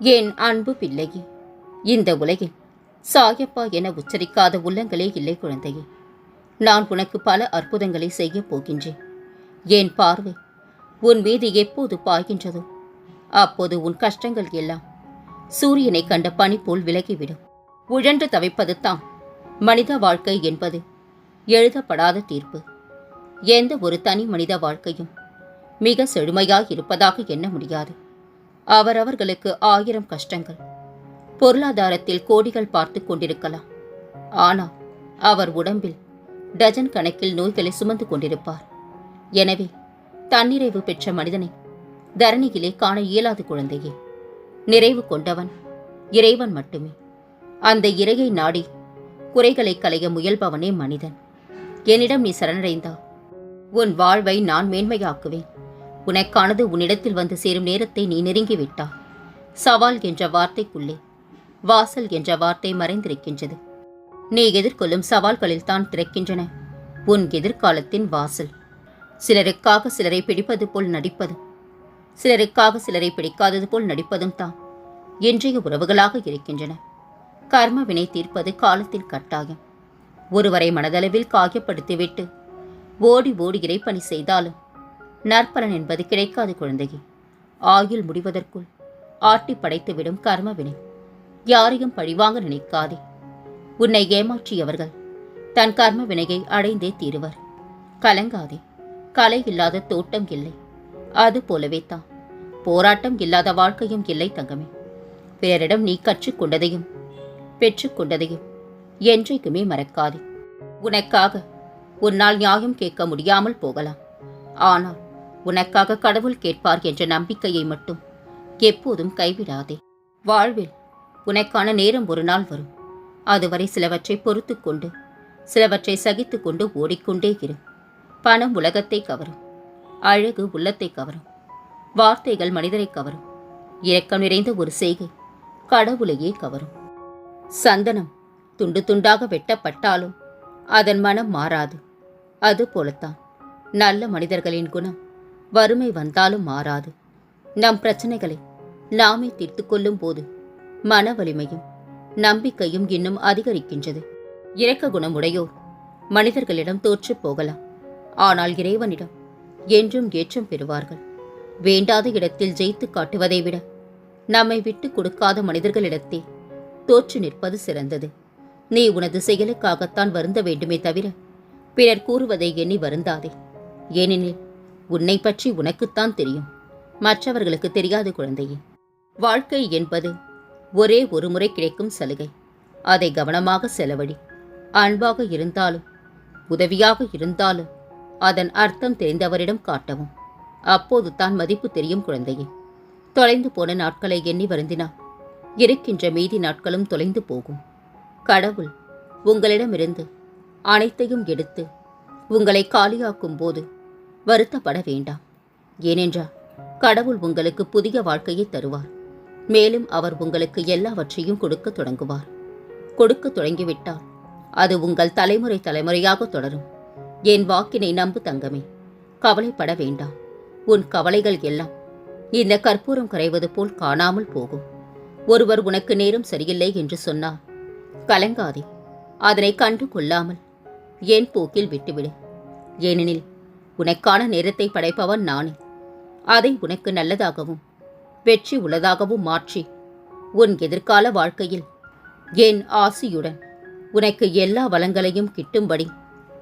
என் அன்பு பிள்ளையே இந்த உலகில் சாயப்பா என உச்சரிக்காத உள்ளங்களே இல்லை குழந்தையே. நான் உனக்கு பல அற்புதங்களை செய்யப் போகின்றேன். என் பார்வை உன் மீது எப்போது பாய்கின்றதோ அப்போது உன் கஷ்டங்கள் எல்லாம் சூரியனை கண்ட பனி போல் விலகிவிடும். உழன்று தவிப்பது தான் மனித வாழ்க்கை என்பது எழுதப்படாத தீர்ப்பு. எந்த ஒரு தனி மனித வாழ்க்கையும் மிக செழுமையாய் இருப்பதாக எண்ண முடியாது. அவரவர்களுக்கு ஆயிரம் கஷ்டங்கள். பொருளாதாரத்தில் கோடிகள் பார்த்து கொண்டிருக்கலாம். ஆனால் அவர் உடம்பில் டஜன் கணக்கில் நோய்களை சுமந்து கொண்டிருப்பார். எனவே தன்னிறைவு பெற்ற மனிதனை தரணியிலே காண இயலாது குழந்தையே நிறைவு கொண்டவன் இறைவன் மட்டுமே. அந்த இறையை நாடி குறைகளை களைய முயல்பவனே மனிதன். என்னிடம் நீ சரணடைந்தா உன் வாழ்வை நான் மேன்மையாக்குவேன். உனக்கானது உன்னிடத்தில் வந்து சேரும் நேரத்தை நீ நெருங்கிவிட்டா சவால் என்ற வார்த்தைக்குள்ளே வாசல் என்ற வார்த்தை மறைந்திருக்கின்றது. நீ எதிர்கொள்ளும் சவால்களில் தான் திறக்கின்றன. உன் எதிர்காலத்தின் வாசல். சிலருக்காக சிலரை பிடிப்பது போல் நடிப்பதும் சிலருக்காக சிலரை பிடிக்காதது போல் நடிப்பதும் தான் இன்றைய உறவுகளாக இருக்கின்றன. கர்ம வினை தீர்ப்பது காலத்தின் கட்டாயம். ஒருவரை மனதளவில் காயப்படுத்திவிட்டு ஓடி ஓடி இறைப்பணி செய்தாலும் நற்பலன் என்பது கிடைக்காது குழந்தையே. ஆயுள் முடிவதற்குள் ஆட்டி படைத்துவிடும் கர்ம வினை யாரையும் பழிவாங்க நினைக்காதே. உன்னை ஏமாற்றியவர்கள் தன் கர்ம வினையை அடைந்தே தீருவர். கலங்காதே. கலை இல்லாத தோட்டம் இல்லை. அது போலவே தான் போராட்டம் இல்லாத வாழ்க்கையும் இல்லை தங்கமே. பிறரிடம் நீ கற்றுக்கொண்டதையும் பெற்றுக்கொண்டதையும் என்றைக்குமே மறக்காதே. உனக்காக உன்னால் நியாயம் கேட்க முடியாமல் போகலாம். ஆனால் உனக்காக கடவுள் கேட்பார் என்ற நம்பிக்கையை மட்டும் எப்போதும் கைவிடாதே. வாழ்வில் உனக்கான நேரம் ஒரு நாள் வரும். அதுவரை சிலவற்றை பொறுத்து கொண்டு சிலவற்றை சகித்து கொண்டு ஓடிக்கொண்டே இரு. பணம் உலகத்தை கவரும். அழகு உள்ளத்தை கவரும். வார்த்தைகள் மனிதரை கவரும். இரக்கம் நிறைந்த ஒரு செய்கை கடவுளையே கவரும். சந்தனம் துண்டு துண்டாக வெட்டப்பட்டாலும் அதன் மனம் மாறாது. அது போலத்தான் நல்ல மனிதர்களின் குணம். வறுமை வந்தாலும் மாறாது. நம் பிரச்சனைகளை நாமே தீர்த்து கொள்ளும் போது மன வலிமையும் நம்பிக்கையும் இன்னும் அதிகரிக்கின்றது. இரக்க குணமுடையோர் மனிதர்களிடம் தோற்றுப் போகலாம். ஆனால் இறைவனிடம் என்றும் ஏற்றம் பெறுவார்கள். வேண்டாத இடத்தில் ஜெயித்து காட்டுவதை விட நம்மை விட்டு கொடுக்காத மனிதர்களிடத்தே தோற்று நிற்பது சிறந்தது. நீ உனது செயலுக்காகத்தான் வருந்த வேண்டுமே தவிர பிறர் கூறுவதை எண்ணி வருந்தாதே. ஏனெனில் உன்னை பற்றி உனக்குத்தான் தெரியும். மற்றவர்களுக்கு தெரியாது குழந்தையே. வாழ்க்கை என்பது ஒரே ஒரு முறை கிடைக்கும் சலுகை. அதை கவனமாக செலவழி. அன்பாக இருந்தாலும் உதவியாக இருந்தாலும் அதன் அர்த்தம் தெரிந்தவரிடம் காட்டவும். அப்போது தான் மதிப்பு தெரியும் குழந்தையே. தொலைந்து போன நாட்களை எண்ணி வருந்தினா இருக்கின்ற மீதி நாட்களும் தொலைந்து போகும். கடவுள் உங்களிடமிருந்து அனைத்தையும் எடுத்து உங்களை காலியாக்கும் போது வருத்தப்பட வேண்டாம். ஏனென்றால் கடவுள் உங்களுக்கு புதிய வாழ்க்கையை தருவார். மேலும் அவர் உங்களுக்கு எல்லாவற்றையும் கொடுக்க தொடங்குவார். கொடுக்க தொடங்கிவிட்டால் அது உங்கள் தலைமுறை தலைமுறையாக தொடரும். என் வாக்கினை நம்பு தங்கமே. கவலைப்பட வேண்டாம். உன் கவலைகள் எல்லாம் இந்த கற்பூரம் கரைவது போல் காணாமல் போகும். ஒருவர் உனக்கு நேரம் சரியில்லை என்று சொன்னார் கலங்காதே. அதனை கண்டு கொள்ளாமல் என் போக்கில் விட்டுவிடு. ஏனெனில் உனக்கான நேரத்தை படைப்பவன் நானே. அதை உனக்கு நல்லதாகவும் வெற்றி உள்ளதாகவும் மாற்றி உன் எதிர்கால வாழ்க்கையில் என் ஆசியுடன் உனக்கு எல்லா வளங்களையும் கிட்டும்படி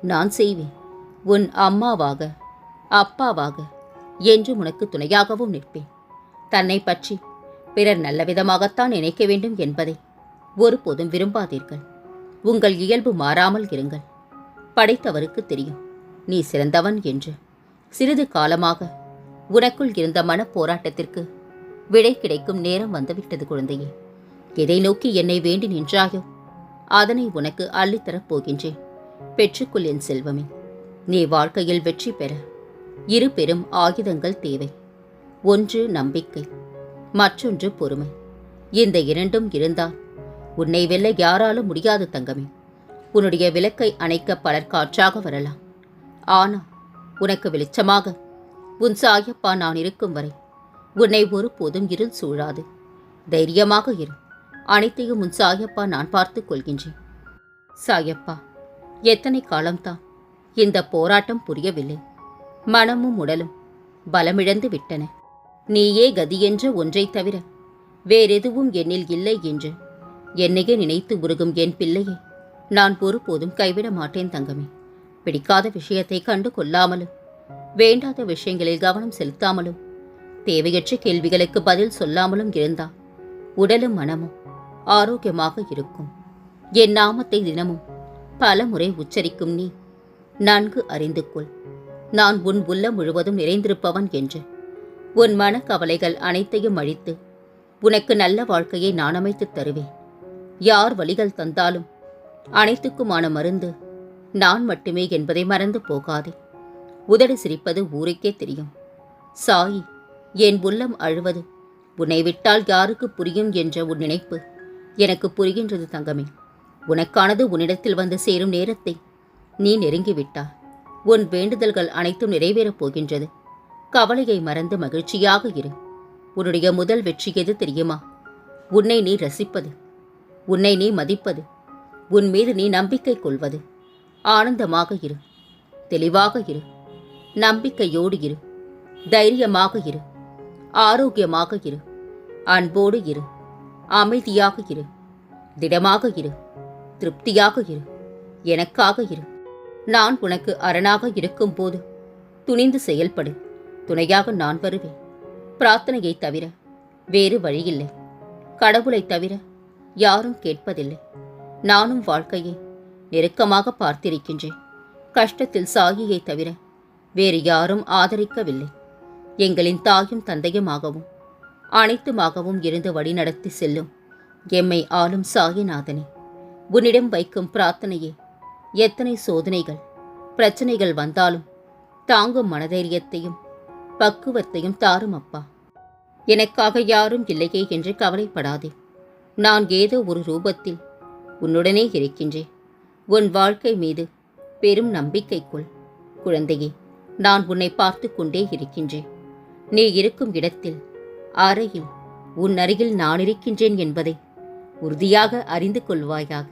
நான் செய்வேன். உன் அம்மாவாக அப்பாவாக என்றும் உனக்கு துணையாகவும் நிற்பேன். தன்னை பற்றி பிறர் நல்லவிதமாகத்தான் நினைக்க வேண்டும் என்பதை ஒருபோதும் விரும்பாதீர்கள். உங்கள் இயல்பு மாறாமல் இருங்கள். படைத்தவருக்கு தெரியும். நீ சிறந்தவன் என்று. சிறிது காலமாக உனக்குள் இருந்த மனப் போராட்டத்திற்கு விடை கிடைக்கும் நேரம் வந்துவிட்டது குழந்தையே. எதை நோக்கி என்னை வேண்டி நின்றாயோ அதனை உனக்கு அள்ளித்தரப் போகின்றேன். பெற்றுக்கொள் என் செல்வமே. நீ வாழ்க்கையில் வெற்றி பெற இரு பெரும் ஆயுதங்கள் தேவை. ஒன்று நம்பிக்கை மற்றொன்று பொறுமை. இந்த இரண்டும் இருந்தால் உன்னை வெல்ல யாராலும் முடியாது தங்கமே. உன்னுடைய விளக்கை அணைக்க பலர் காற்றாக வரலாம். ஆனா உனக்கு வெளிச்சமாக. உன் சாயப்பா நான் இருக்கும் வரை உன்னை ஒருபோதும் இருள் சூழாது. தைரியமாக இரு. அனைத்தையும் உன் சாயப்பா நான் பார்த்துக் கொள்கின்றேன். சாயப்பா எத்தனை காலம்தான்? இந்த போராட்டம் புரியவில்லை. மனமும் உடலும் பலமிழந்து விட்டன. நீயே கதியென்ற ஒன்றைத் தவிர வேறெதுவும் என்னில் இல்லை என்று என்னையே நினைத்து உருகும் என் பிள்ளையை நான் ஒருபோதும் கைவிட மாட்டேன் தங்கமே. பிடிக்காத விஷயத்தை கண்டு கொள்ளாமலும் வேண்டாத விஷயங்களில் கவனம் செலுத்தாமலும் தேவையற்ற கேள்விகளுக்கு பதில் சொல்லாமலும் இருந்தா உடலும் மனமும் ஆரோக்கியமாக இருக்கும். என் நாமத்தை தினமும் பல முறை உச்சரிக்கும் நீ நன்கு அறிந்து கொள். நான் உன் உள்ள முழுவதும் நிறைந்திருப்பவன் என்று. உன் மனக்கவலைகள் அனைத்தையும் அழித்து உனக்கு நல்ல வாழ்க்கையை நான் அமைத்து தருவேன். யார் வழிகள் தந்தாலும் அனைத்துக்குமான மருந்து நான் மட்டுமே என்பதை மறந்து போகாதே. உதடு சிரிப்பது ஊருக்கே தெரியும். சாயி என் உள்ளம் அழுவது. உன்னை விட்டால் யாருக்கு புரியும் என்ற உன் நினைப்பு. எனக்கு புரிகின்றது தங்கமே. உனக்கானது உன்னிடத்தில் வந்து சேரும் நேரத்தை. நீ நெருங்கிவிட்டா உன் வேண்டுதல்கள் அனைத்தும் நிறைவேறப் போகின்றது. கவலையை மறந்து மகிழ்ச்சியாக இரு. உன்னுடைய முதல் வெற்றி எது தெரியுமா? உன்னை நீ ரசிப்பது. உன்னை நீ மதிப்பது. உன் மீது நீ நம்பிக்கை கொள்வது. ஆனந்தமாக இரு. தெளிவாக இரு. நம்பிக்கையோடு இரு. தைரியமாக இரு. ஆரோக்கியமாக இரு. அன்போடு இரு. அமைதியாக இரு. திடமாக இரு. திருப்தியாக இரு. எனக்காக இரு. நான் உனக்கு அரணாக இருக்கும்போது துணிந்து செயல்படு. துணையாக நான் வருவேன். பிரார்த்தனையை தவிர வேறு வழியில்லை. கடவுளைத் தவிர யாரும் கேட்பதில்லை. நானும் வாழ்க்கையை நெருக்கமாக பார்த்திருக்கின்றேன். கஷ்டத்தில் சாகியை தவிர வேறு யாரும் ஆதரிக்கவில்லை. எங்களின் தாயும் தந்தையுமாகவும் அனைத்துமாகவும் இருந்து வழிநடத்தி செல்லும் எம்மை ஆளும் சாகிநாதனே உன்னிடம் வைக்கும் பிரார்த்தனையே எத்தனை சோதனைகள் பிரச்சனைகள் வந்தாலும் தாங்கும் மனதைரியத்தையும் பக்குவத்தையும் தாரும் அப்பா. எனக்காக யாரும் இல்லையே என்று கவலைப்படாதே. நான் ஏதோ ஒரு ரூபத்தில் உன்னுடனே இருக்கின்றேன். உன் வாழ்க்கை மீது பெரும் நம்பிக்கை கொள் குழந்தையே நான் உன்னை பார்த்து கொண்டே இருக்கின்றேன். நீ இருக்கும் இடத்தில் அறையில் உன் அருகில் நான் இருக்கின்றேன் என்பதை உறுதியாக அறிந்து கொள்வாயாக.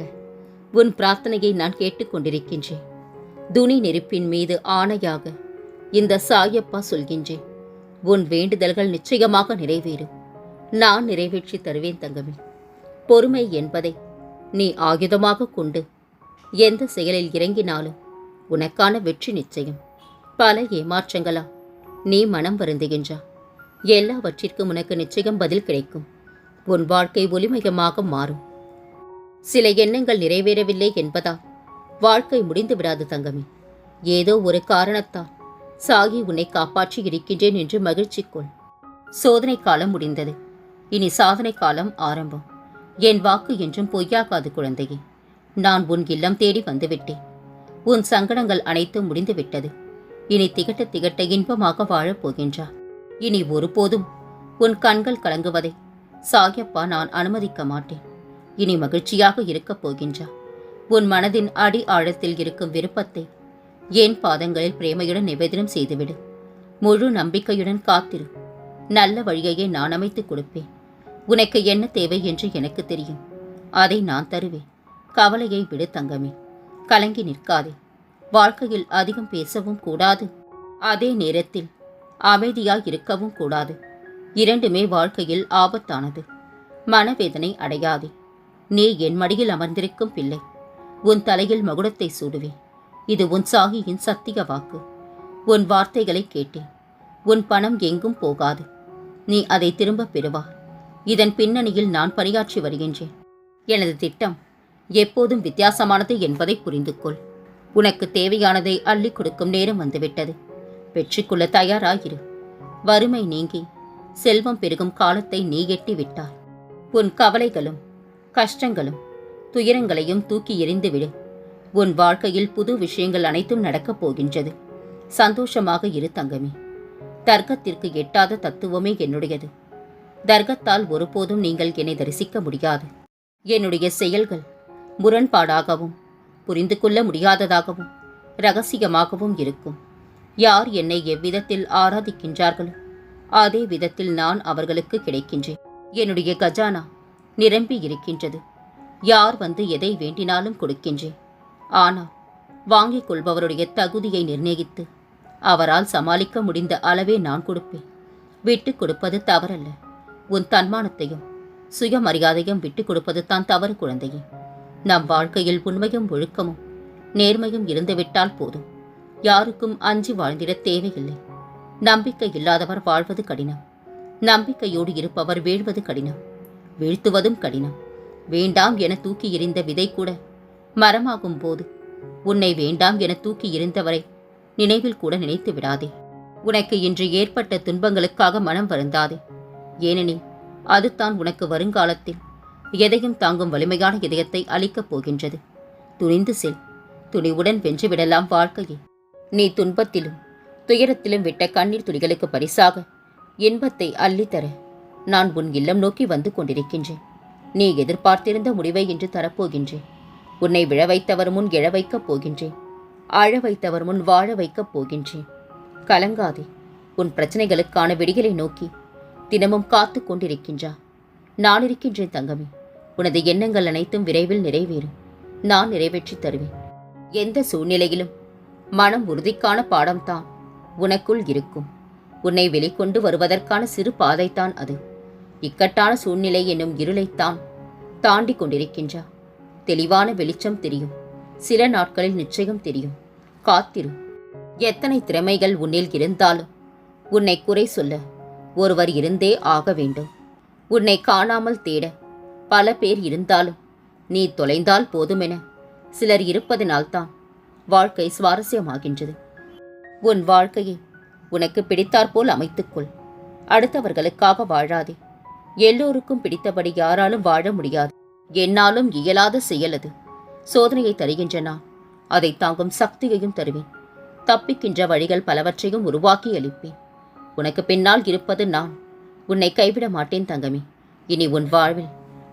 உன் பிரார்த்தனையை நான் கேட்டுக்கொண்டிருக்கின்றேன் துணி நெருப்பின் மீது ஆணையாக இந்த சாயப்பா சொல்கின்றேன். உன் வேண்டுதல்கள் நிச்சயமாக நிறைவேறும். நான் நிறைவேற்றி தருவேன் தங்கமே. பொறுமை என்பதை நீ ஆயுதமாக கொண்டு எந்த செயலில் இறங்கினாலும் உனக்கான வெற்றி நிச்சயம். பல ஏமாற்றங்களா? நீ மனம் வருந்துகின்றா. எல்லாவற்றிற்கும் உனக்கு நிச்சயம் பதில் கிடைக்கும். உன் வாழ்க்கை ஒளிமயமாக மாறும். சில எண்ணங்கள் நிறைவேறவில்லை என்பதால் வாழ்க்கை முடிந்து விடாது தங்கமே. ஏதோ ஒரு காரணத்தால் சாகி உன்னை காப்பாற்றி இருக்கின்றேன் என்று மகிழ்ச்சி கொள் சோதனை காலம் முடிந்தது. இனி சாதனை காலம் ஆரம்பம். என் வாக்கு என்றும் பொய்யாகாது குழந்தையே. நான் உன் இல்லம் தேடி வந்துவிட்டேன். உன் சங்கடங்கள் அனைத்தும் முடிந்துவிட்டது. இனி திகட்ட திகட்ட இன்பமாக வாழப் போகின்றா இனி ஒருபோதும் உன் கண்கள் கலங்குவதை சாயப்பா நான் அனுமதிக்க மாட்டேன். இனி மகிழ்ச்சியாக இருக்கப் போகின்றா உன் மனதின் அடி ஆழத்தில் இருக்கும் விருப்பத்தை என் பாதங்களில் பிரேமையுடன் நிவேதனம் செய்துவிடு. முழு நம்பிக்கையுடன் காத்திரு. நல்ல வழியையே நான் அமைத்துக் கொடுப்பேன். உனக்கு என்ன தேவை என்று எனக்கு தெரியும். அதை நான் தருவேன். கவலையை விடு தங்கமே. கலங்கி நிற்காதே. வாழ்க்கையில் அதிகம் பேசவும் கூடாது. அதே நேரத்தில் அமைதியாய் இருக்கவும் கூடாது. இரண்டுமே வாழ்க்கையில் ஆபத்தானது. மனவேதனை அடையாதே. நீ என் மடியில் அமர்ந்திருக்கும் பிள்ளை. உன் தலையில் மகுடத்தை சூடுவேன் இது உன் சாகியின் சத்திய வாக்கு. உன் வார்த்தைகளை கேட்டேன். உன் பணம் எங்கும் போகாது. நீ அதை திரும்பப் பெறுவா இதன் பின்னணியில் நான் பணியாற்றி வருகின்றேன். எனது திட்டம் எப்போதும் வித்தியாசமானது என்பதை புரிந்து கொள் உனக்கு தேவையானதை அள்ளிக் கொடுக்கும் நேரம் வந்துவிட்டது. வெற்றிக்குள்ள தயாராயிரு. வறுமை நீங்கி செல்வம் பெருகும் காலத்தை நீ எட்டி விட்டாய். உன் கவலைகளும் கஷ்டங்களும் துயரங்களையும் தூக்கி எறிந்துவிடு. உன் வாழ்க்கையில் புது விஷயங்கள் அனைத்தும் நடக்கப் போகின்றது. சந்தோஷமாக இரு தங்கமே. தர்க்கத்திற்கு எட்டாத தத்துவமே என்னுடையது. தர்க்கத்தால் ஒருபோதும் நீங்கள் என்னை தரிசிக்க முடியாது. என்னுடைய செயல்கள் முரண்பாடாகவும் புரிந்து கொள்ள முடியாததாகவும் ரகசியமாகவும் இருக்கும். யார் என்னை எவ்விதத்தில் ஆராதிக்கின்றார்களோ அதே விதத்தில் நான் அவர்களுக்கு கிடைக்கின்றேன். என்னுடைய கஜானா நிரம்பி இருக்கின்றது. யார் வந்து எதை வேண்டினாலும் கொடுக்கின்றேன். ஆனால் வாங்கிக் கொள்பவருடைய தகுதியை நிர்ணயித்து அவரால் சமாளிக்க முடிந்த அளவே நான் கொடுப்பேன். விட்டு கொடுப்பது தவறல்ல. உன் தன்மானத்தையும் சுயமரியாதையும் விட்டு கொடுப்பது தான் தவறு குழந்தையே. நம் வாழ்க்கையில் உண்மையும் ஒழுக்கமும் நேர்மையும் இருந்துவிட்டால் போதும். யாருக்கும் அஞ்சி வாழ்ந்திட தேவையில்லை. நம்பிக்கை இல்லாதவர் வாழ்வது கடினம். நம்பிக்கையோடு இருப்பவர் வீழ்வது கடினம். வீழ்த்துவதும் கடினம். வேண்டாம் என தூக்கி எறிந்த விதை கூட மரமாகும் போது உன்னை வேண்டாம் என தூக்கி எறிந்தவரை நினைவில் கூட நினைத்து விடாதே. உனக்கு இன்று ஏற்பட்ட துன்பங்களுக்காக மனம் வருந்தாதே. ஏனெனில் அதுதான் உனக்கு வருங்காலத்தில் எதையும் தாங்கும் வலிமையான இதயத்தை அளிக்கப் போகின்றது. துணிந்து செல். துணிவுடன் வென்றுவிடலாம் வாழ்க்கையை. நீ துன்பத்திலும் துயரத்திலும் விட்ட கண்ணீர் துளிகளுக்கு பரிசாக இன்பத்தை அள்ளித்தர நான் உன் இல்லம் நோக்கி வந்து கொண்டிருக்கின்றேன். நீ எதிர்பார்த்திருந்த முடிவை இன்று தரப்போகின்றேன். உன்னை விழ வைத்தவர் முன் எழ வைக்கப் போகின்றேன். அழ வைத்தவர் முன் வாழ வைக்கப் போகின்றேன். கலங்காதே உன் பிரச்சனைகளுக்கான விடிகளை நோக்கி தினமும் காத்து கொண்டிருக்கின்றா. நான் இருக்கின்றேன் தங்கமே. உனது எண்ணங்கள் அனைத்தும் விரைவில் நிறைவேறும். நான் நிறைவேற்றி தருவேன். எந்த சூழ்நிலையிலும் மனம் உறுதிக்கான பாடம்தான் உனக்குள் இருக்கும். உன்னை வெளிக்கொண்டு வருவதற்கான சிறு பாதைத்தான் அது. இக்கட்டான சூழ்நிலை என்னும் இருளைத்தான் தாண்டி கொண்டிருக்கின்றா. தெளிவான வெளிச்சம் தெரியும். சில நாட்களில் நிச்சயம் தெரியும். காத்திரு. எத்தனை திறமைகள் உன்னில் இருந்தாலும் உன்னை குறை சொல்ல ஒருவர் இருந்தே ஆக வேண்டும். உன்னை காணாமல் தேட பல பேர் இருந்தாலும் நீ தொலைந்தால் போதுமென சிலர் இருப்பதனால்தான் வாழ்க்கை சுவாரஸ்யமாகின்றது. உன் வாழ்க்கையை உனக்கு பிடித்தாற்போல் அமைத்துக்கொள். அடுத்தவர்களுக்காக வாழாதே. எல்லோருக்கும் பிடித்தபடி யாராலும் வாழ முடியாது. என்னாலும் இயலாத செயல் அது. சோதனையை தருகின்ற நான் அதை தாங்கும் சக்தியையும் தருவேன். தப்பிக்கின்ற வழிகள் பலவற்றையும் உருவாக்கி அளிப்பேன். உனக்கு பின்னால் இருப்பது நான். உன்னை கைவிட மாட்டேன் தங்கமே. இனி உன் வாழ்வில்